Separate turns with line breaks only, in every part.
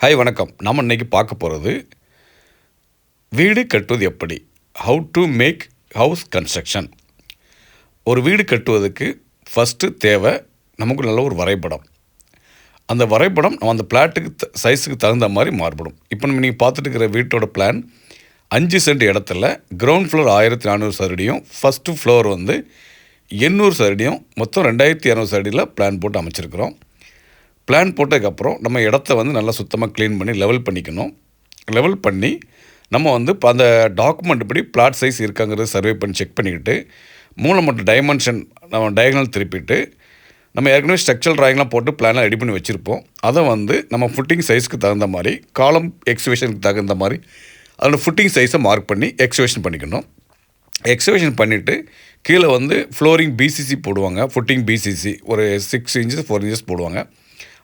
Hi வணக்கம். நம்ம இன்னைக்கு பார்க்க போகிறது வீடு கட்டுவது எப்படி? How to make house construction ஒரு வீடு கட்டுவதற்கு ஃபஸ்ட்டு தேவை நமக்கு நல்ல ஒரு வரைபடம். அந்த வரைபடம் நம்ம அந்த பிளாட்டுக்கு த- சைஸுக்கு தகுந்த மாதிரி மாறுபடும். இப்போ நம்ம நீங்கள் பார்த்துட்டு இருக்கிற வீட்டோட பிளான் அஞ்சு சென்ட் இடத்துல கிரவுண்ட் ஃப்ளோர் ஆயிரத்தி நானூறு சதுரடியும் ஃபஸ்ட்டு ஃப்ளோர் வந்து எண்ணூறு சதுரடியும் மொத்தம் ரெண்டாயிரத்தி இரநூறு சதுரடியில் பிளான் போட்டு அமைச்சிருக்கிறோம். பிளான் போட்டதுக்கப்புறம் நம்ம இடத்த வந்து நல்லா சுத்தமாக க்ளீன் பண்ணி லெவல் பண்ணிக்கணும். லெவல் பண்ணி நம்ம வந்து இப்போ அந்த டாக்குமெண்ட் படி பிளாட் சைஸ் இருக்காங்கிறது சர்வே பண்ணி செக் பண்ணிக்கிட்டு மூலமட்ட டைமென்ஷன் நம்ம டயகனல் திருப்பிட்டு நம்ம ஏற்கனவே ஸ்ட்ரக்சரல் ட்ராயிங்லாம் போட்டு பிளான்லாம் ரெடி பண்ணி வச்சுருப்போம். அதை வந்து நம்ம ஃபுட்டிங் சைஸ்க்கு தகுந்த மாதிரி காலம் எக்ஸிபிஷனுக்கு தகுந்த மாதிரி அதோட ஃபுட்டிங் சைஸை மார்க் பண்ணி எக்ஸிபிஷன் பண்ணிக்கணும். எக்ஸிபிஷன் பண்ணிவிட்டு கீழே வந்து ஃப்ளோரிங் பிசிசி போடுவாங்க. ஃபுட்டிங் பிசிசி ஒரு சிக்ஸ் இன்ச்சஸ் ஃபோர் இன்ச்சஸ் போடுவாங்க.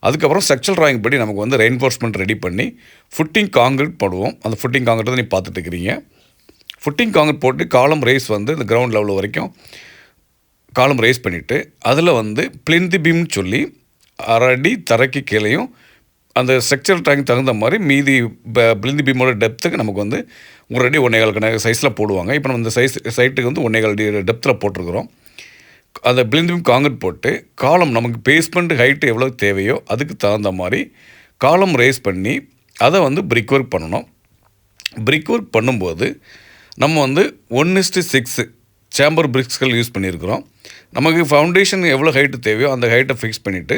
அதுக்கப்புறம் ஸ்ட்ரக்சரல் ட்ராயிங் படி நமக்கு வந்து ரெயின்ஃபோர்ஸ்மெண்ட் ரெடி பண்ணி ஃபுட்டிங் காங்கிரீட் போடுவோம். அந்த ஃபுட்டிங் காங்கிரீட் தான் நீ பார்த்துட்டு இருக்கிறீங்க. ஃபுட்டிங் காங்கிரீட் போட்டு காலம் ரேஸ் வந்து இந்த கிரவுண்ட் லெவல் வரைக்கும் காலம் ரேஸ் பண்ணிவிட்டு அதில் வந்து பிளிந்தி பீம்னு சொல்லி அரை அடி தரைக்கு கீழேயும் அந்த ஸ்ட்ரக்சர் ட்ராயிங் தகுந்த மாதிரி மீதி பிளிந்தி பீமோட டெப்த்துக்கு நமக்கு வந்து ஒரு அடி ஒன்னேகால் கணக்கு சைஸில் போடுவாங்க. இப்போ நம்ம இந்த சைஸ் சைட்டுக்கு வந்து ஒன்னேகால் அடி டெப்த்தில் போட்டிருக்கிறோம். அதை பிளிந்தி காங்கிரட் போட்டு காலம் நமக்கு பேஸ்மெண்ட் ஹைட்டு எவ்வளோ தேவையோ அதுக்கு தகுந்த மாதிரி காலம் ரேஸ் பண்ணி அதை வந்து பிரிக் ஒர்க் பண்ணணும். பிரிக் ஒர்க் பண்ணும்போது நம்ம வந்து one is to six chamber பிரிக்ஸ்கள் use பண்ணியிருக்கிறோம். நமக்கு ஃபவுண்டேஷன் எவ்வளோ ஹைட்டு தேவையோ அந்த ஹைட்டை ஃபிக்ஸ் பண்ணிவிட்டு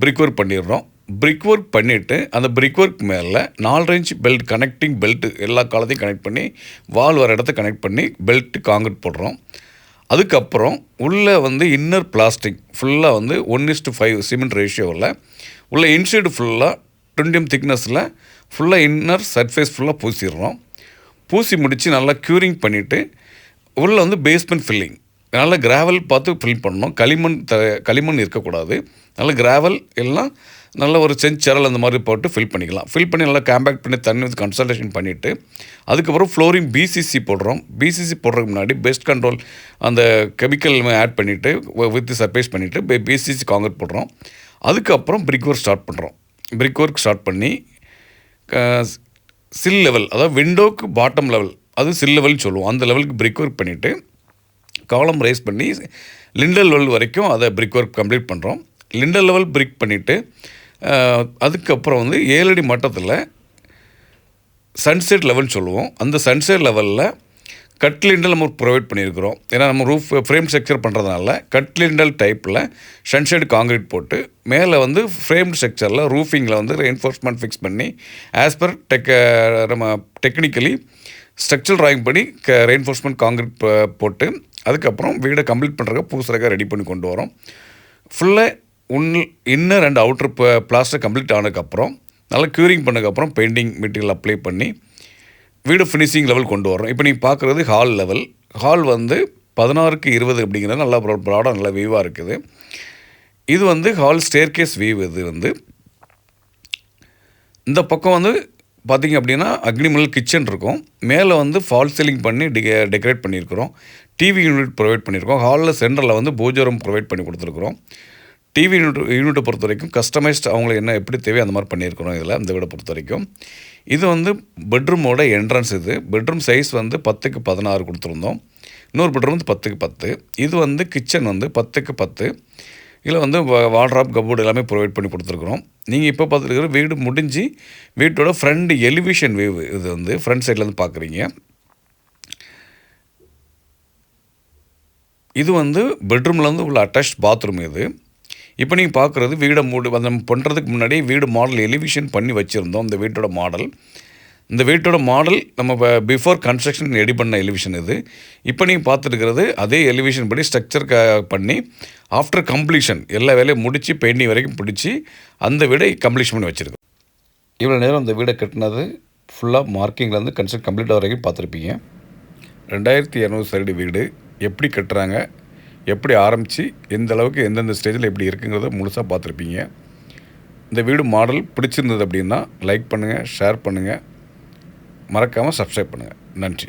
பிரிக் ஒர்க் பண்ணிடுறோம். பிரிக் ஒர்க் பண்ணிவிட்டு அந்த பிரிக் ஒர்க் மேலே நாலு இன்ச் பெல்ட் கனெக்டிங் பெல்ட் எல்லா காலத்தையும் கனெக்ட் பண்ணி வால் வர இடத்த கனெக்ட் பண்ணி பெல்ட் காங்கிரட் போடுறோம். அதுக்கப்புறம் உள்ளே வந்து இன்னர் பிளாஸ்டிக் ஃபுல்லாக வந்து ஒன் இஸ்டு ஃபைவ் சிமெண்ட் ரேஷியோவில் உள்ள இன்சைடு ஃபுல்லாக டுவெண்டியம் திக்னஸில் ஃபுல்லாக இன்னர் சர்ஃபேஸ் ஃபுல்லாக பூசிடுறோம். பூசி முடித்து நல்லா க்யூரிங் பண்ணிவிட்டு உள்ளே வந்து பேஸ்மெண்ட் ஃபில்லிங் நல்லா கிராவல் பார்த்து ஃபில் பண்ணணும். களிமண் த களிமண் இருக்கக்கூடாது. நல்ல கிராவல் எல்லாம் நல்ல ஒரு செஞ்சரல் அந்த மாதிரி போட்டு ஃபில் பண்ணிக்கலாம். ஃபில் பண்ணி நல்லா காம்பேக்ட் பண்ணி தண்ணி வந்து கன்சல்டேஷன் பண்ணிவிட்டு அதுக்கப்புறம் ஃப்ளோரிங் பிசிசி போடுறோம். பிசிசி போடுறதுக்கு முன்னாடி பெஸ்ட் கண்ட்ரோல் அந்த கெமிக்கல் ஆட் பண்ணிவிட்டு வித் சர்பேஸ் பண்ணிவிட்டு பிசிசி காங்கிரட் போடுறோம். அதுக்கப்புறம் பிரிக் ஒர்க் ஸ்டார்ட் பண்ணுறோம் பிரிக் ஒர்க் ஸ்டார்ட் பண்ணி சில் லெவல் அதாவது விண்டோக்கு பாட்டம் லெவல் அது சில் லெவல்னு சொல்லுவோம். அந்த லெவலுக்கு பிரிக் ஒர்க் பண்ணிவிட்டு காலம் ரைஸ் பண்ணி லிண்டல் லெவல் வரைக்கும் அதை பிரிக் ஒர்க் கம்ப்ளீட் பண்ணுறோம் லிண்டல் லெவல் பிரிக் பண்ணிவிட்டு அதுக்கப்புறம் வந்து ஏழடி மட்டத்தில் சன்செட் லெவல்னு சொல்லுவோம். அந்த சன்செட் லெவலில் கட்லிண்டல் நம்ம ப்ரொவைட் பண்ணியிருக்கிறோம். ஏன்னா நம்ம ரூஃப் ஃப்ரேம் ஸ்ட்ரக்சர் பண்ணுறதுனால கட்லிண்டல் டைப்பில் சன்ஷேட் காங்கிரீட் போட்டு மேலே வந்து ஃப்ரேம் ஸ்ட்ரக்சரில் ரூஃபிங்கில் வந்து ரெயின்ஃபோர்ஸ்மெண்ட் ஃபிக்ஸ் பண்ணி ஆஸ் பர் டெக் நம்ம டெக்னிக்கலி ஸ்ட்ரக்சர் ட்ராயிங் பண்ணி க ரெயின்ஃபோர்ஸ்மெண்ட் காங்கிரீட் போட்டு அதுக்கப்புறம் வீடை கம்ப்ளீட் பண்ணுறதுக்கு பூசுறதுக்கு ரெடி பண்ணி கொண்டு வரோம். ஃபுல்லாக உன் inner and outer plaster complete ஆனதுக்கப்புறம் நல்லா க்யூரிங் பண்ணதுக்கப்புறம் பெயிண்டிங் மெட்டீரியல் அப்ளை பண்ணி வீடு ஃபினிஷிங் லெவல் கொண்டு வரோம் இப்போ நீங்கள் பார்க்குறது ஹால் லெவல் ஹால் வந்து பதினாறுக்கு இருபது அப்படிங்கிறது நல்லா ப்ராடாக நல்லா வியூவாக இருக்குது. இது வந்து ஹால் ஸ்டேர்கேஸ் வியூ இது வந்து. இந்த பக்கம் வந்து பார்த்தீங்க அப்படின்னா அக்னிமல் கிச்சன் இருக்கும். மேலே வந்து ஃபால் சீலிங் பண்ணி டெ டெக்கரேட் பண்ணியிருக்கிறோம். டிவி யூனிட் ப்ரொவைட் பண்ணியிருக்கோம். ஹாலில் சென்டரில் வந்து பூஜை ரூம் ப்ரொவைட் பண்ணி கொடுத்துருக்குறோம். டிவி யூனிட் யூனிட்டை பொறுத்த வரைக்கும் கஸ்டமைஸ்ட் அவங்களுக்கு என்ன எப்படி தேவையோ அந்த மாதிரி பண்ணியிருக்கணும் இதில் இந்த வீடை பொறுத்த வரைக்கும் இது வந்து பெட்ரூமோட என்ட்ரன்ஸ் இது. பெட்ரூம் சைஸ் வந்து பத்துக்கு பதினாறு கொடுத்துருந்தோம். இன்னொரு பெட்ரூம் வந்து பத்துக்கு பத்து. இது வந்து கிச்சன் வந்து பத்துக்கு பத்து. இதில் வந்து வாட்ராப் கபோர்டு எல்லாமே ப்ரொவைட் பண்ணி கொடுத்துருக்குறோம். நீங்கள் இப்போ பார்த்துருக்குற வீடு முடிஞ்சு வீட்டோட ஃப்ரண்ட் எலிவேஷன் வியூ இது வந்து ஃப்ரண்ட் சைட்லேருந்து பார்க்குறீங்க. இது வந்து பெட்ரூம்லேருந்து உள்ள அட்டாச் பாத்ரூம் இது. இப்போ நீங்கள் பார்க்குறது வீடை மூடு அந்த பண்ணுறதுக்கு முன்னாடி வீடு மாடல் எலிவிஷன் பண்ணி வச்சுருந்தோம் இந்த வீட்டோட மாடல் இந்த வீட்டோட மாடல் நம்ம பிஃபோர் கன்ஸ்ட்ரக்ஷன் ரெடி பண்ண எலிவேஷன் இது. இப்போ நீங்கள் பார்த்துருக்கிறது அதே எலிவேஷன் படி ஸ்ட்ரக்சர் க பண்ணி ஆஃப்டர் கம்ப்ளீஷன் எல்லா வேலையும் முடித்து பெயிண்டிங் வரைக்கும் பிடிச்சி அந்த வீடை கம்ப்ளீஷன் பண்ணி வச்சுருக்கோம். இவ்வளோ நேரம் அந்த வீடை கட்டினது ஃபுல்லாக மார்க்கிங்லேருந்து கன்ஸ்ட்ரக்ட் கம்ப்ளீட் வரைக்கும் பார்த்துருப்பீங்க. ரெண்டாயிரத்தி இரநூறு சரடி வீடு. எப்படி கட்டுறாங்க? எப்படி ஆரம்பித்து எந்த அளவுக்கு எந்தெந்த ஸ்டேஜில் எப்படி இருக்குங்கிறத முழுசாக பார்த்துருப்பீங்க. இந்த வீடு மாடல் பிடிச்சிருந்தது அப்படின்னா லைக் பண்ணுங்கள் ஷேர் பண்ணுங்கள் மறக்காமல் சப்ஸ்கிரைப் பண்ணுங்கள் நன்றி.